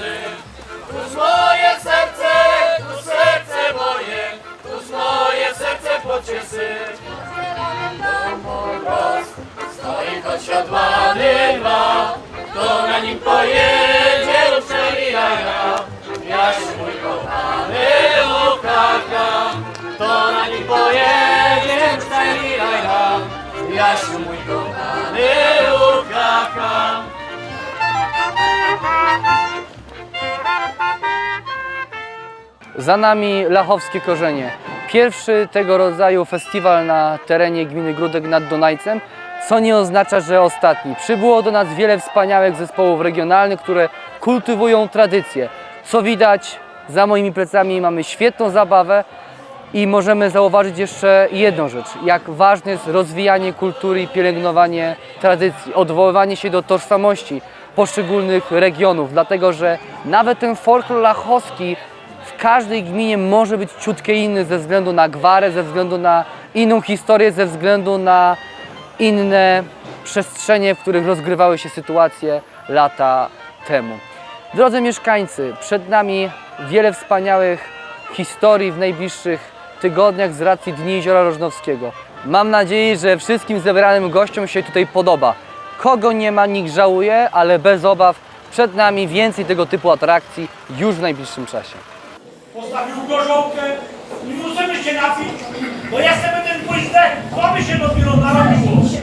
nocy. Tuż moje serce, tuż serce moje, tuż moje serce pociesy. Stoi to siodłany lwa, to na nim pojedzie. Za nami Lachowskie Korzenie. Pierwszy tego rodzaju festiwal na terenie gminy Grudek nad Dunajcem, co nie oznacza, że ostatni. Przybyło do nas wiele wspaniałych zespołów regionalnych, które kultywują tradycje. Co widać za moimi plecami, mamy świetną zabawę i możemy zauważyć jeszcze jedną rzecz, jak ważne jest rozwijanie kultury i pielęgnowanie tradycji, odwoływanie się do tożsamości poszczególnych regionów, dlatego że nawet ten folklor lachowski w każdej gminie może być ciutkę inny ze względu na gwarę, ze względu na inną historię, ze względu na inne przestrzenie, w których rozgrywały się sytuacje lata temu. Drodzy mieszkańcy, przed nami wiele wspaniałych historii w najbliższych tygodniach z racji Dni Jeziora Rożnowskiego. Mam nadzieję, że wszystkim zebranym gościom się tutaj podoba. Kogo nie ma, nikt żałuje, ale bez obaw przed nami więcej tego typu atrakcji już w najbliższym czasie. Postawił gorzołkę i musimy się napić, bo ja sobie ten pójdę, to by się dopiero narobiło.